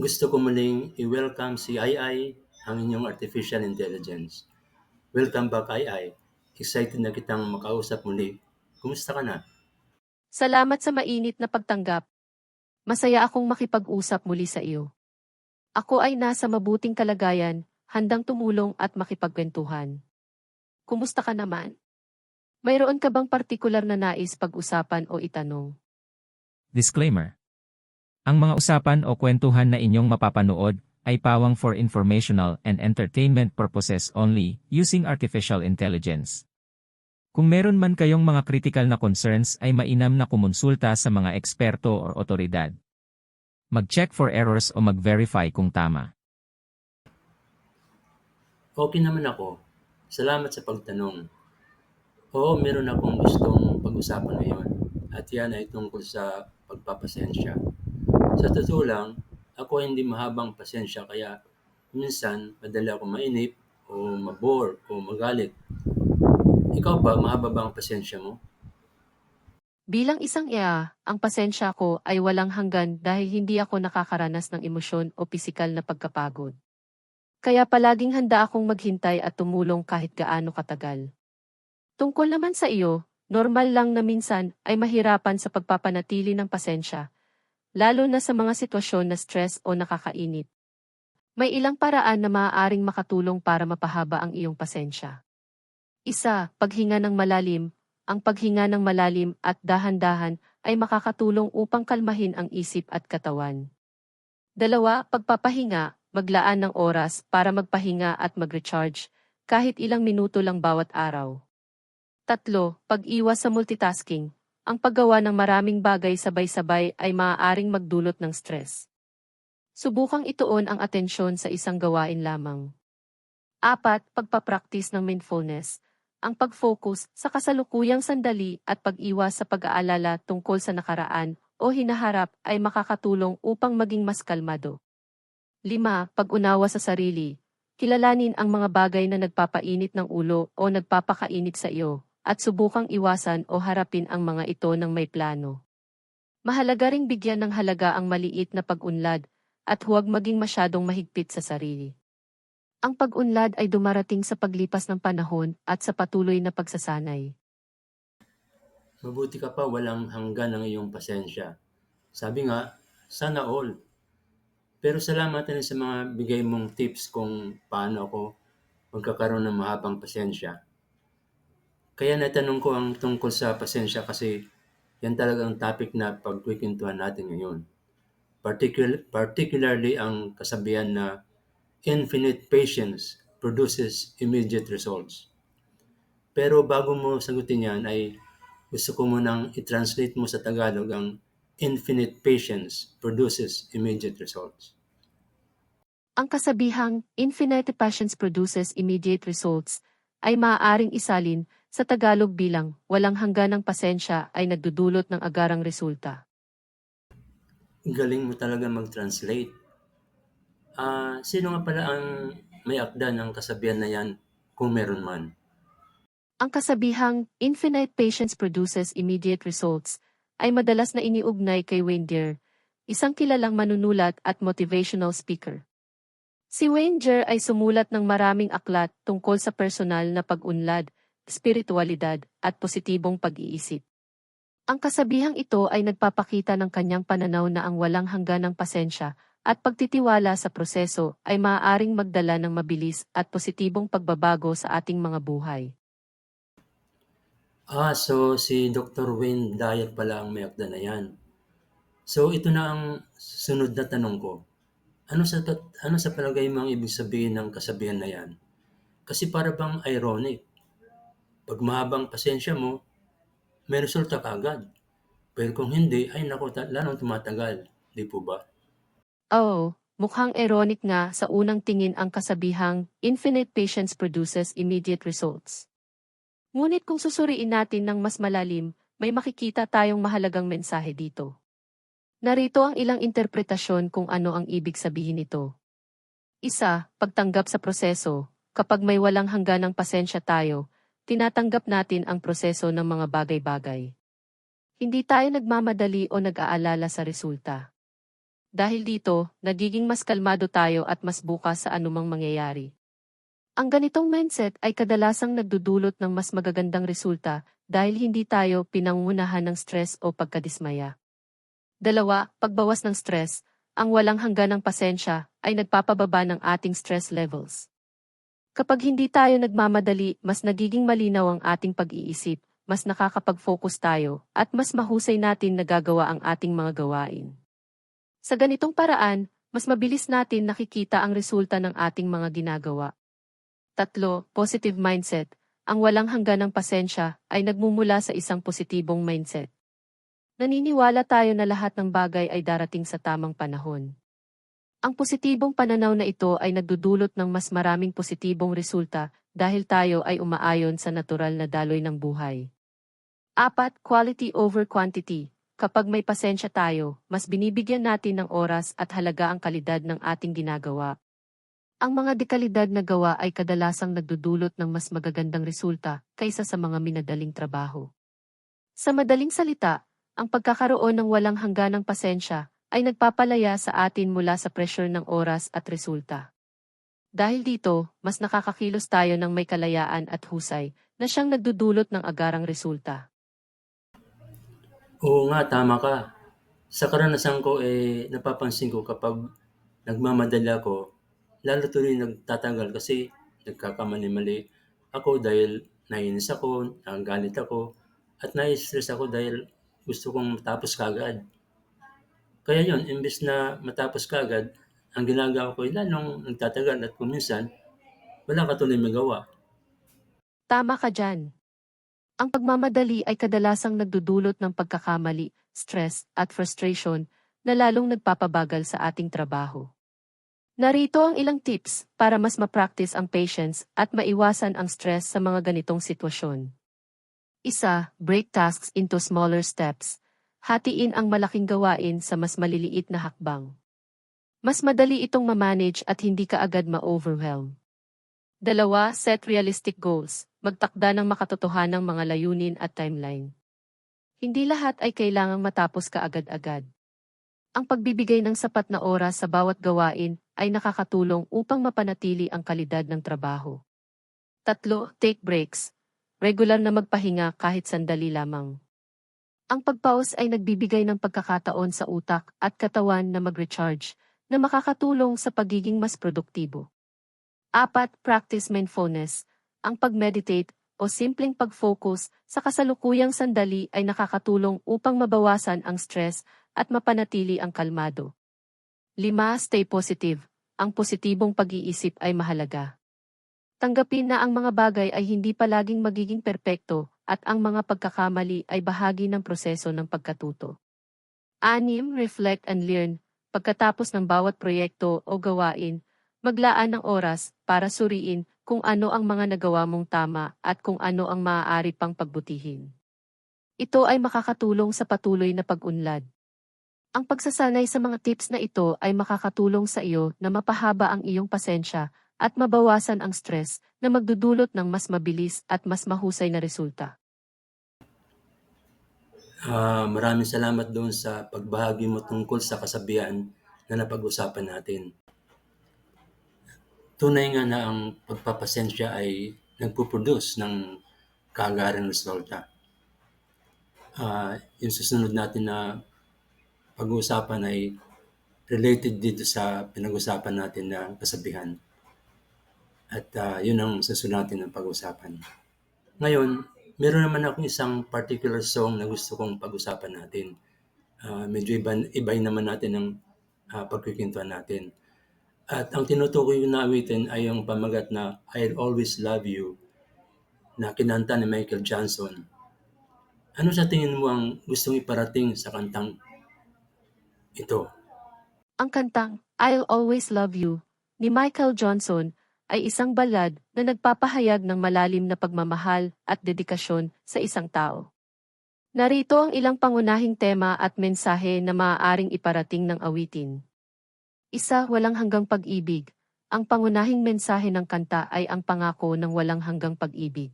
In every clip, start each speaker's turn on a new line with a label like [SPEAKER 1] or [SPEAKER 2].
[SPEAKER 1] Gusto ko muling i-welcome si Ai, ang inyong artificial intelligence. Welcome back, Ai. Excited na kitang makausap muli. Kumusta ka na?
[SPEAKER 2] Salamat sa mainit na pagtanggap. Masaya akong makipag-usap muli sa iyo. Ako ay nasa mabuting kalagayan, handang tumulong at makipagkwentuhan. Kumusta ka naman? Mayroon ka bang partikular na nais pag-usapan o itanong?
[SPEAKER 3] Disclaimer. Ang mga usapan o kwentuhan na inyong mapapanood ay pawang for informational and entertainment purposes only using artificial intelligence. Kung meron man kayong mga critical na concerns ay mainam na kumonsulta sa mga eksperto o otoridad. Mag-check for errors o mag-verify kung tama.
[SPEAKER 1] Okay naman ako. Salamat sa pagtanong. Oo, meron akong gustong pag-usapan ngayon. At yan ay tungkol sa pagpapasensya. Sa totoo lang, ako ay hindi mahabang pasensya kaya minsan madali ako mainip o mabore o magalit. Ikaw ba, mahaba ba ang pasensya mo?
[SPEAKER 2] Bilang isang iya, ang pasensya ko ay walang hanggan dahil hindi ako nakakaranas ng emosyon o pisikal na pagkapagod. Kaya palaging handa akong maghintay at tumulong kahit gaano katagal. Tungkol naman sa iyo, normal lang na minsan ay mahirapan sa pagpapanatili ng pasensya, lalo na sa mga sitwasyon na stress o nakakainit. May ilang paraan na maaaring makatulong para mapahaba ang iyong pasensya. Isa, paghinga ng malalim. Ang paghinga ng malalim at dahan-dahan ay makakatulong upang kalmahin ang isip at katawan. Dalawa, pagpapahinga, maglaan ng oras para magpahinga at mag-recharge, kahit ilang minuto lang bawat araw. Tatlo, pag-iwas sa multitasking. Ang paggawa ng maraming bagay sabay-sabay ay maaaring magdulot ng stress. Subukang ituon ang atensyon sa isang gawain lamang. Apat, pagpapractice ng mindfulness. Ang pag-focus sa kasalukuyang sandali at pag-iwas sa pag-aalala tungkol sa nakaraan o hinaharap ay makakatulong upang maging mas kalmado. 5. Pag-unawa sa sarili. Kilalanin ang mga bagay na nagpapainit ng ulo o nagpapakainit sa iyo, at subukang iwasan o harapin ang mga ito ng may plano. Mahalaga ring bigyan ng halaga ang maliit na pag-unlad, at huwag maging masyadong mahigpit sa sarili. Ang pag-unlad ay dumarating sa paglipas ng panahon at sa patuloy na pagsasanay.
[SPEAKER 1] Mabuti ka pa walang hanggan ang iyong pasensya. Sabi nga, sana all. Pero salamat din sa mga bigay mong tips kung paano ako magkakaroon ng mahabang pasensya. Kaya natanong ko ang tungkol sa pasensya kasi yan talagang topic na pagkikwentuhan natin ngayon. Particular, particularly ang kasabihan na infinite patience produces immediate results. Pero bago mo sagutin yan ay gusto ko munang i-translate mo sa Tagalog ang infinite patience produces immediate results.
[SPEAKER 2] Ang kasabihang infinite patience produces immediate results ay maaaring isalin sa Tagalog bilang walang hangganang pasensya ay nagdudulot ng agarang resulta.
[SPEAKER 1] Galing mo talaga mag-translate. Ah, sino nga pala ang may akda ng kasabihan na yan kung meron man?
[SPEAKER 2] Ang kasabihang infinite patience produces immediate results ay madalas na iniugnay kay Wayne Dyer, isang kilalang manunulat at motivational speaker. Si Wayne Dyer ay sumulat ng maraming aklat tungkol sa personal na pag-unlad, spiritualidad, at positibong pag-iisip. Ang kasabihang ito ay nagpapakita ng kanyang pananaw na ang walang hangganang pasensya at pagtitiwala sa proseso ay maaaring magdala ng mabilis at positibong pagbabago sa ating mga buhay.
[SPEAKER 1] Ah, so si Dr. Wayne Dyer pala ang may akda na yan. So ito na ang sunod na tanong ko. Ano sa ano sa palagay mo ang ibig sabihin ng kasabihan na yan? Kasi para bang ironic. Pag mahabang pasensya mo, may resulta ka agad. Pero kung hindi, ay naku, lalong tumatagal. Di po ba?
[SPEAKER 2] Oh, mukhang ironic nga sa unang tingin ang kasabihang infinite patience produces immediate results. Ngunit kung susuriin natin ng mas malalim, may makikita tayong mahalagang mensahe dito. Narito ang ilang interpretasyon kung ano ang ibig sabihin nito. Isa, pagtanggap sa proseso. Kapag may walang hangganang pasensya tayo, tinatanggap natin ang proseso ng mga bagay-bagay. Hindi tayo nagmamadali o nag-aalala sa resulta. Dahil dito, nagiging mas kalmado tayo at mas bukas sa anumang mangyayari. Ang ganitong mindset ay kadalasang nagdudulot ng mas magagandang resulta dahil hindi tayo pinangunahan ng stress o pagkadismaya. Dalawa, pagbawas ng stress, ang walang hangganang pasensya ay nagpapababa ng ating stress levels. Kapag hindi tayo nagmamadali, mas nagiging malinaw ang ating pag-iisip, mas nakakapag-focus tayo, at mas mahusay natin nagagawa ang ating mga gawain. Sa ganitong paraan, mas mabilis natin nakikita ang resulta ng ating mga ginagawa. Tatlo, positive mindset. Ang walang hangganang pasensya ay nagmumula sa isang positibong mindset. Naniniwala tayo na lahat ng bagay ay darating sa tamang panahon. Ang positibong pananaw na ito ay nagdudulot ng mas maraming positibong resulta dahil tayo ay umaayon sa natural na daloy ng buhay. Apat, quality over quantity. Kapag may pasensya tayo, mas binibigyan natin ng oras at halaga ang kalidad ng ating ginagawa. Ang mga dekalidad na gawa ay kadalasang nagdudulot ng mas magagandang resulta kaysa sa mga minadaling trabaho. Sa madaling salita, ang pagkakaroon ng walang hangganang pasensya ay nagpapalaya sa atin mula sa pressure ng oras at resulta. Dahil dito, mas nakakakilos tayo ng may kalayaan at husay na siyang nagdudulot ng agarang resulta.
[SPEAKER 1] Oo nga, tama ka. Sa karanasan ko, eh, napapansin ko kapag nagmamadali ako, lalo tuloy nagtatagal kasi nagkakamali-mali ako dahil nainis ako, nagalit ako, at nai-stress ako dahil gusto kong matapos kagad. Kaya yun, imbes na matapos kagad, ang ginagawa ko ay lalong nagtatagal at kuminsan, wala ka tuloy magawa.
[SPEAKER 2] Tama ka dyan. Ang pagmamadali ay kadalasang nagdudulot ng pagkakamali, stress, at frustration na lalong nagpapabagal sa ating trabaho. Narito ang ilang tips para mas ma-practice ang patience at maiwasan ang stress sa mga ganitong sitwasyon. Isa, break tasks into smaller steps. Hatiin ang malaking gawain sa mas maliliit na hakbang. Mas madali itong ma-manage at hindi ka agad ma-overwhelm. Dalawa, set realistic goals. Magtakda ng makatotohanang mga layunin at timeline. Hindi lahat ay kailangang matapos ka agad-agad. Ang pagbibigay ng sapat na oras sa bawat gawain ay nakakatulong upang mapanatili ang kalidad ng trabaho. Tatlo, take breaks. Regular na magpahinga kahit sandali lamang. Ang pagpause ay nagbibigay ng pagkakataon sa utak at katawan na mag-recharge na makakatulong sa pagiging mas produktibo. Apat, practice mindfulness. Ang pag-meditate o simpleng pag-focus sa kasalukuyang sandali ay nakakatulong upang mabawasan ang stress at mapanatili ang kalmado. 5. Stay positive. Ang positibong pag-iisip ay mahalaga. Tanggapin na ang mga bagay ay hindi palaging magiging perpekto at ang mga pagkakamali ay bahagi ng proseso ng pagkatuto. 6. Reflect and learn. Pagkatapos ng bawat proyekto o gawain, maglaan ng oras para suriin kung ano ang mga nagawa mong tama at kung ano ang maaari pang pagbutihin. Ito ay makakatulong sa patuloy na pag-unlad. Ang pagsasanay sa mga tips na ito ay makakatulong sa iyo na mapahaba ang iyong pasensya at mabawasan ang stress na magdudulot ng mas mabilis at mas mahusay na resulta.
[SPEAKER 1] Ah, maraming salamat doon sa pagbahagi mo tungkol sa kasabihan na napag-usapan natin. Tunay nga na ang pagpapasensya ay nagpo-produce ng kaagaring resulta. Ah, yung susunod natin na pag-uusapan ay related dito sa pinag-usapan natin na kasabihan. At ah, yun ang susunod natin ng pag-usapan. Ngayon, meron naman akong isang particular song na gusto kong pag-usapan natin. Ah, medyo iba, iba naman natin ang uh, pagkikwentuhan natin. At ang tinutukoy ko na awitin ay yung pamagat na I'll Always Love You na kinanta ni Michael Johnson. Ano sa tingin mo ang gustong iparating sa kantang ito?
[SPEAKER 2] Ang kantang I'll Always Love You ni Michael Johnson ay isang balad na nagpapahayag ng malalim na pagmamahal at dedikasyon sa isang tao. Narito ang ilang pangunahing tema at mensahe na maaaring iparating ng awitin. Isa, walang hanggang pag-ibig. Ang pangunahing mensahe ng kanta ay ang pangako ng walang hanggang pag-ibig.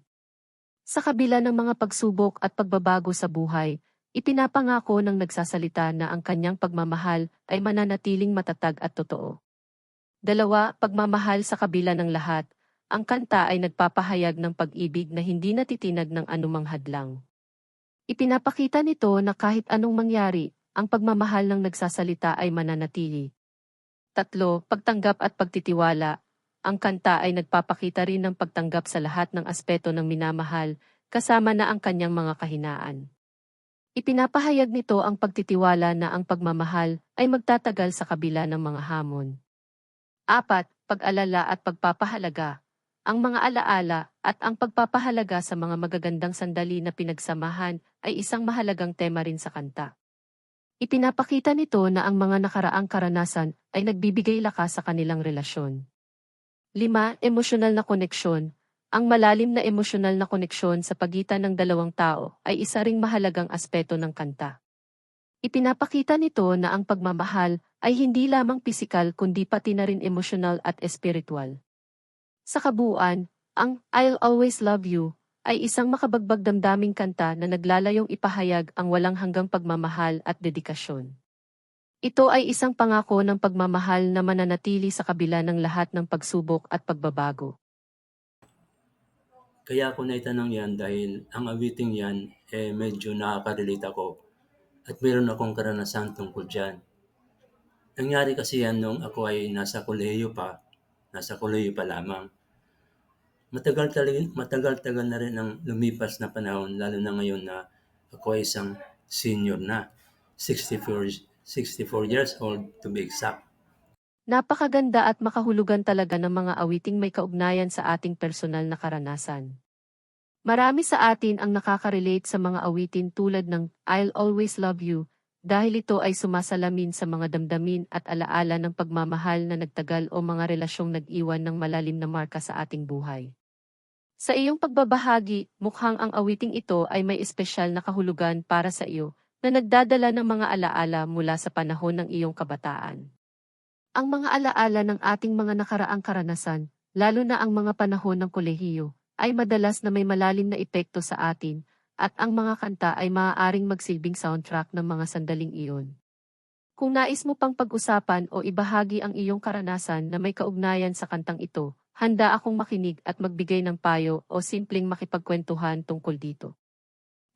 [SPEAKER 2] Sa kabila ng mga pagsubok at pagbabago sa buhay, ipinapangako ng nagsasalita na ang kanyang pagmamahal ay mananatiling matatag at totoo. Dalawa, pagmamahal sa kabila ng lahat. Ang kanta ay nagpapahayag ng pag-ibig na hindi natitinag ng anumang hadlang. Ipinapakita nito na kahit anong mangyari, ang pagmamahal ng nagsasalita ay mananatili. Tatlo, pagtanggap at pagtitiwala. Ang kanta ay nagpapakita rin ng pagtanggap sa lahat ng aspeto ng minamahal, kasama na ang kanyang mga kahinaan. Ipinapahayag nito ang pagtitiwala na ang pagmamahal ay magtatagal sa kabila ng mga hamon. Apat, pag-alala at pagpapahalaga. Ang mga alaala at ang pagpapahalaga sa mga magagandang sandali na pinagsamahan ay isang mahalagang tema rin sa kanta. Ipinapakita nito na ang mga nakaraang karanasan ay nagbibigay lakas sa kanilang relasyon. 5. Emosyonal na koneksyon. Ang malalim na emosyonal na koneksyon sa pagitan ng dalawang tao ay isa ring mahalagang aspeto ng kanta. Ipinapakita nito na ang pagmamahal ay hindi lamang pisikal kundi pati na rin emosyonal at espiritual. Sa kabuuan, ang I'll Always Love You ay isang makabagbag damdaming kanta na naglalayong ipahayag ang walang hanggang pagmamahal at dedikasyon. Ito ay isang pangako ng pagmamahal na mananatili sa kabila ng lahat ng pagsubok at pagbabago.
[SPEAKER 1] Kaya ako naitanong yan dahil ang awiting yan, eh medyo nakaka-relate ako. At meron akong karanasan tungkol dyan. Nangyari kasi yan nung ako ay nasa kolehiyo pa, nasa kolehiyo pa lamang. Matagal talaga, matagal-tagal na rin ang lumipas na panahon, lalo na ngayon na ako ay isang senior na. 64, 64 years old to be exact.
[SPEAKER 2] Napakaganda at makahulugan talaga ng mga awiting may kaugnayan sa ating personal na karanasan. Marami sa atin ang nakaka-relate sa mga awitin tulad ng I'll Always Love You dahil ito ay sumasalamin sa mga damdamin at alaala ng pagmamahal na nagtagal o mga relasyong nag-iwan ng malalim na marka sa ating buhay. Sa iyong pagbabahagi, mukhang ang awiting ito ay may espesyal na kahulugan para sa iyo na nagdadala ng mga alaala mula sa panahon ng iyong kabataan. Ang mga alaala ng ating mga nakaraang karanasan, lalo na ang mga panahon ng kolehiyo, ay madalas na may malalim na epekto sa atin, at ang mga kanta ay maaaring magsilbing soundtrack ng mga sandaling iyon. Kung nais mo pang pag-usapan o ibahagi ang iyong karanasan na may kaugnayan sa kantang ito, handa akong makinig at magbigay ng payo o simpleng makipagkwentuhan tungkol dito.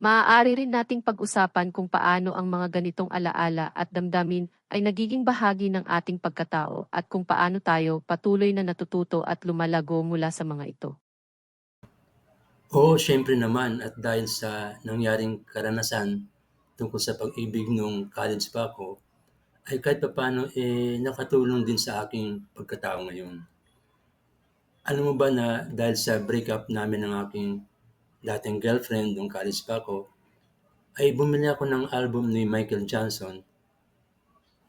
[SPEAKER 2] Maaari rin nating pag-usapan kung paano ang mga ganitong alaala at damdamin ay nagiging bahagi ng ating pagkatao at kung paano tayo patuloy na natututo at lumalago mula sa mga ito.
[SPEAKER 1] Oo, syempre naman at dahil sa nangyaring karanasan tungkol sa pag-ibig nung college pa ako, ay kahit papaano eh nakatulong din sa aking pagkatao ngayon. Alam mo ba na dahil sa breakup namin ng aking dating girlfriend nung college pa ako, ay bumili ako ng album ni Michael Johnson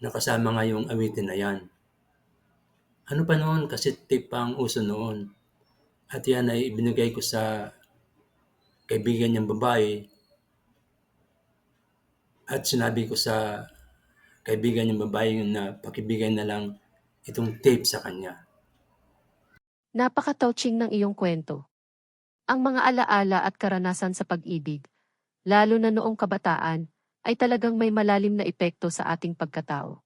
[SPEAKER 1] na kasama nga yung awitin na yan. Ano pa noon kasi tape pa ang uso noon. At yan ay ibinigay ko sa kaibigan niyang babae at sinabi ko sa kaibigan niyang babae na pakibigay na lang itong tape sa kanya.
[SPEAKER 2] Napaka-touching ng iyong kwento. Ang mga alaala at karanasan sa pag-ibig, lalo na noong kabataan, ay talagang may malalim na epekto sa ating pagkatao.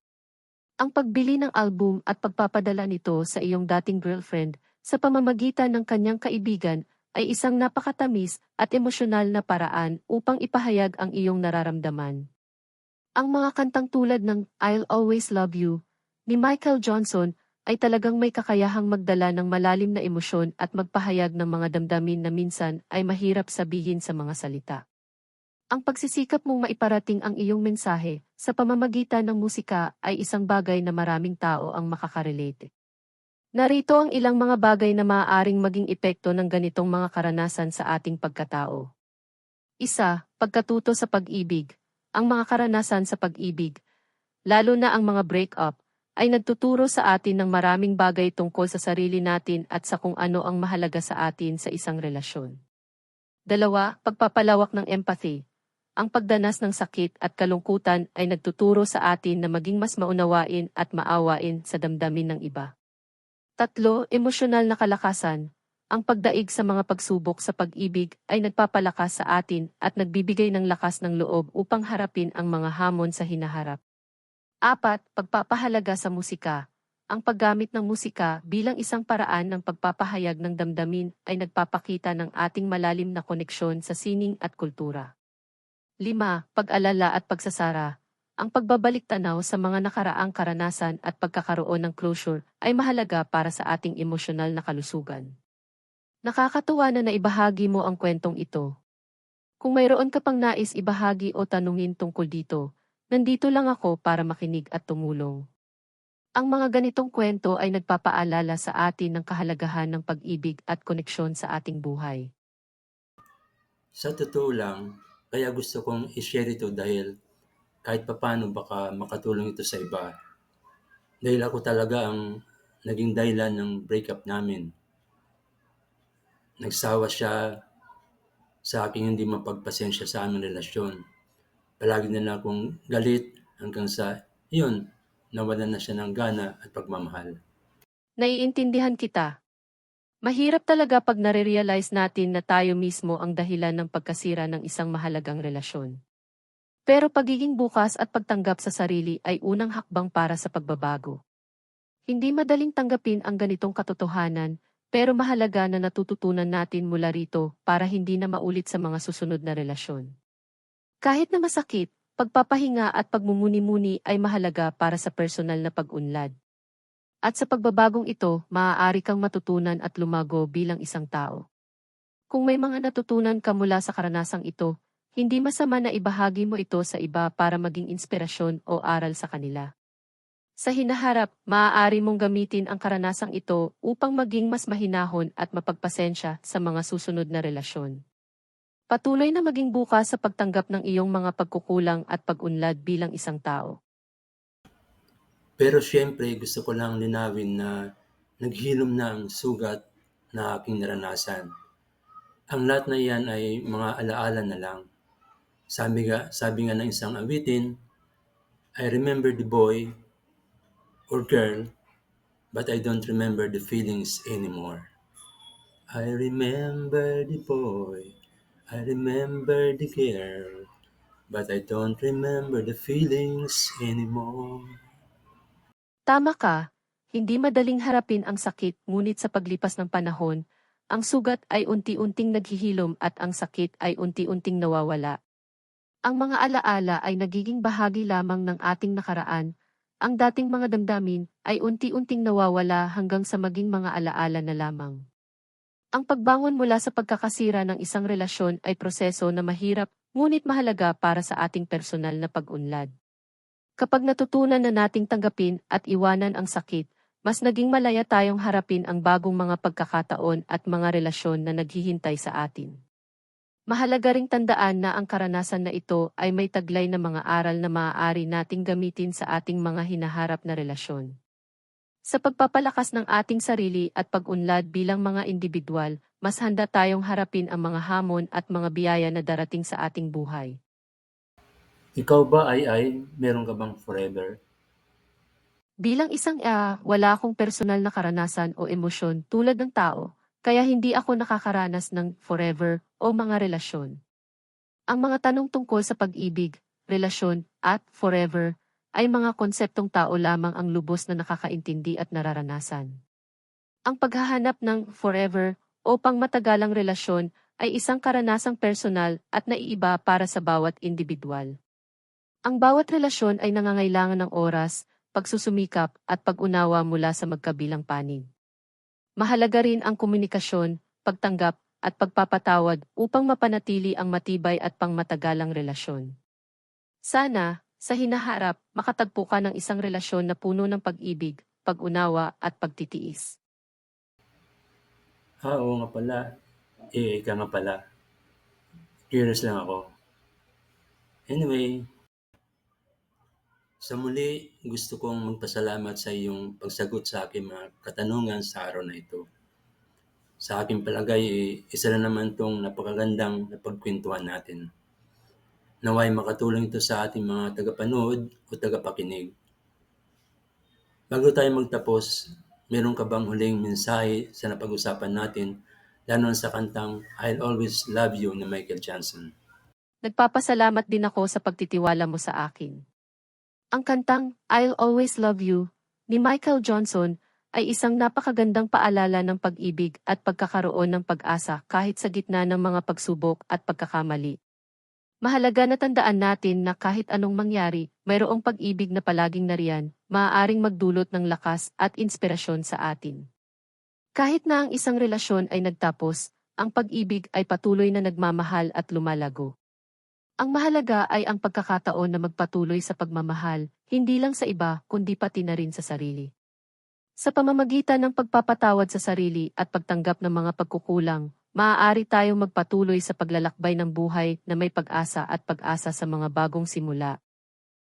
[SPEAKER 2] Ang pagbili ng album at pagpapadala nito sa iyong dating girlfriend sa pamamagitan ng kanyang kaibigan ay isang napakatamis at emosyonal na paraan upang ipahayag ang iyong nararamdaman. Ang mga kantang tulad ng I'll Always Love You ni Michael Johnson ay talagang may kakayahang magdala ng malalim na emosyon at magpahayag ng mga damdamin na minsan ay mahirap sabihin sa mga salita. Ang pagsisikap mong maiparating ang iyong mensahe sa pamamagitan ng musika ay isang bagay na maraming tao ang makakarelate. Narito ang ilang mga bagay na maaaring maging epekto ng ganitong mga karanasan sa ating pagkatao. Isa, pagkatuto sa pag-ibig. Ang mga karanasan sa pag-ibig, lalo na ang mga break-up, ay nagtuturo sa atin ng maraming bagay tungkol sa sarili natin at sa kung ano ang mahalaga sa atin sa isang relasyon. Dalawa, pagpapalawak ng empathy. Ang pagdanas ng sakit at kalungkutan ay nagtuturo sa atin na maging mas maunawain at maawain sa damdamin ng iba. Tatlo, emosyonal na kalakasan. ang pagdaig sa mga pagsubok sa pag-ibig ay nagpapalakas sa atin at nagbibigay ng lakas ng loob upang harapin ang mga hamon sa hinaharap. Apat, pagpapahalaga sa musika. Ang paggamit ng musika bilang isang paraan ng pagpapahayag ng damdamin ay nagpapakita ng ating malalim na koneksyon sa sining at kultura. 5. Pag-alala at pagsasara. Ang pagbabalik tanaw sa mga nakaraang karanasan at pagkakaroon ng closure ay mahalaga para sa ating emosyonal na kalusugan. Nakakatuwa na naibahagi mo ang kwentong ito. Kung mayroon ka pang nais ibahagi o tanungin tungkol dito, nandito lang ako para makinig at tumulong. Ang mga ganitong kwento ay nagpapaalala sa atin ng kahalagahan ng pag-ibig at koneksyon sa ating buhay.
[SPEAKER 1] Sa totoo lang, kaya gusto kong i-share ito dahil kahit papano baka makatulong ito sa iba. Dahil ako talaga ang naging dahilan ng breakup namin. Nagsawa siya sa aking hindi mapagpasensya sa aming relasyon. Palagi na lang akong galit hanggang sa, yun, nawalan na siya ng gana at pagmamahal.
[SPEAKER 2] Naiintindihan kita. Mahirap talaga pag nare-realize natin na tayo mismo ang dahilan ng pagkasira ng isang mahalagang relasyon. Pero pagiging bukas at pagtanggap sa sarili ay unang hakbang para sa pagbabago. Hindi madaling tanggapin ang ganitong katotohanan, pero mahalaga na natututunan natin mula rito para hindi na maulit sa mga susunod na relasyon. Kahit na masakit, pagpapahinga at pagmumuni-muni ay mahalaga para sa personal na pag-unlad. At sa pagbabagong ito, maaari kang matutunan at lumago bilang isang tao. Kung may mga natutunan ka mula sa karanasang ito, hindi masama na ibahagi mo ito sa iba para maging inspirasyon o aral sa kanila. Sa hinaharap, maaari mong gamitin ang karanasang ito upang maging mas mahinahon at mapagpasensya sa mga susunod na relasyon. Patuloy na maging bukas sa pagtanggap ng iyong mga pagkukulang at pag-unlad bilang isang tao.
[SPEAKER 1] Pero siyempre gusto ko lang linawin na naghilom na ang sugat na aking naranasan. Ang lahat na yan ay mga alaala na lang. Sabi nga, sabi nga ng isang awitin, I remember the boy or girl, but I don't remember the feelings anymore. I remember the boy, I remember the girl, but I don't remember the feelings anymore.
[SPEAKER 2] Tama ka, hindi madaling harapin ang sakit ngunit sa paglipas ng panahon, ang sugat ay unti-unting naghihilom at ang sakit ay unti-unting nawawala. Ang mga alaala ay nagiging bahagi lamang ng ating nakaraan, ang dating mga damdamin ay unti-unting nawawala hanggang sa maging mga alaala na lamang. Ang pagbangon mula sa pagkakasira ng isang relasyon ay proseso na mahirap ngunit mahalaga para sa ating personal na pag-unlad. Kapag natutunan na nating tanggapin at iwanan ang sakit, mas naging malaya tayong harapin ang bagong mga pagkakataon at mga relasyon na naghihintay sa atin. Mahalaga ring tandaan na ang karanasan na ito ay may taglay na mga aral na maaari nating gamitin sa ating mga hinaharap na relasyon. Sa pagpapalakas ng ating sarili at pag-unlad bilang mga individual, mas handa tayong harapin ang mga hamon at mga biyaya na darating sa ating buhay.
[SPEAKER 1] Ikaw ba ay ay, meron ka bang forever?
[SPEAKER 2] Bilang isang ah, wala akong personal na karanasan o emosyon tulad ng tao, kaya hindi ako nakakaranas ng forever o mga relasyon. Ang mga tanong tungkol sa pag-ibig, relasyon, at forever ay mga konseptong tao lamang ang lubos na nakakaintindi at nararanasan. Ang paghahanap ng forever o pangmatagalang relasyon ay isang karanasang personal at naiiba para sa bawat individual. Ang bawat relasyon ay nangangailangan ng oras, pagsusumikap at pag-unawa mula sa magkabilang panig. Mahalaga rin ang komunikasyon, pagtanggap at pagpapatawad upang mapanatili ang matibay at pangmatagalang relasyon. Sana, sa hinaharap, makatagpo ka ng isang relasyon na puno ng pag-ibig, pag-unawa at pagtitiis.
[SPEAKER 1] Ah, oo nga pala. Eh, ika nga pala. Curious lang ako. Anyway, sa muli, gusto kong magpasalamat sa iyong pagsagot sa aking mga katanungan sa araw na ito. Sa aking palagay, eh, isa na naman itong napakagandang napagkwentuhan natin. Naway makatulong ito sa ating mga tagapanood o tagapakinig. Bago tayo magtapos, meron ka bang huling mensahe sa napag-usapan natin lalo sa kantang I'll Always Love You ni Michael Jackson.
[SPEAKER 2] Nagpapasalamat din ako sa pagtitiwala mo sa akin. Ang kantang I'll Always Love You ni Michael Johnson ay isang napakagandang paalala ng pag-ibig at pagkakaroon ng pag-asa kahit sa gitna ng mga pagsubok at pagkakamali. Mahalaga na tandaan natin na kahit anong mangyari, mayroong pag-ibig na palaging nariyan, maaaring magdulot ng lakas at inspirasyon sa atin. Kahit na ang isang relasyon ay nagtapos, ang pag-ibig ay patuloy na nagmamahal at lumalago. Ang mahalaga ay ang pagkakataon na magpatuloy sa pagmamahal, hindi lang sa iba kundi pati na rin sa sarili. Sa pamamagitan ng pagpapatawad sa sarili at pagtanggap ng mga pagkukulang, maaari tayong magpatuloy sa paglalakbay ng buhay na may pag-asa at pag-asa sa mga bagong simula.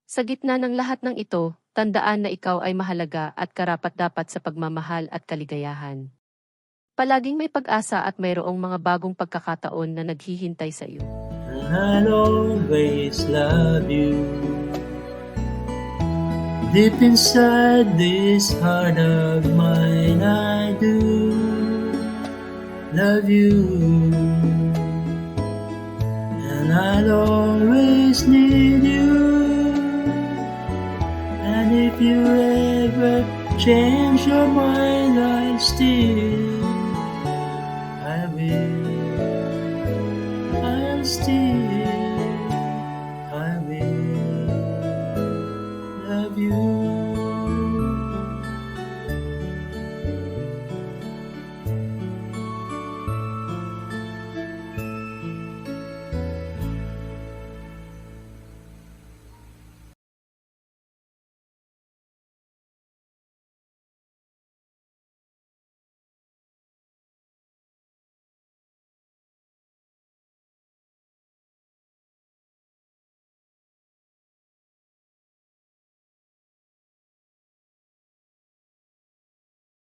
[SPEAKER 2] Sa gitna ng lahat ng ito, tandaan na ikaw ay mahalaga at karapat-dapat sa pagmamahal at kaligayahan. Palaging may pag-asa at mayroong mga bagong pagkakataon na naghihintay sa iyo.
[SPEAKER 1] I'll always love you. Deep inside this heart of mine, I do love you. And I'll always need you. And if you ever change your mind, still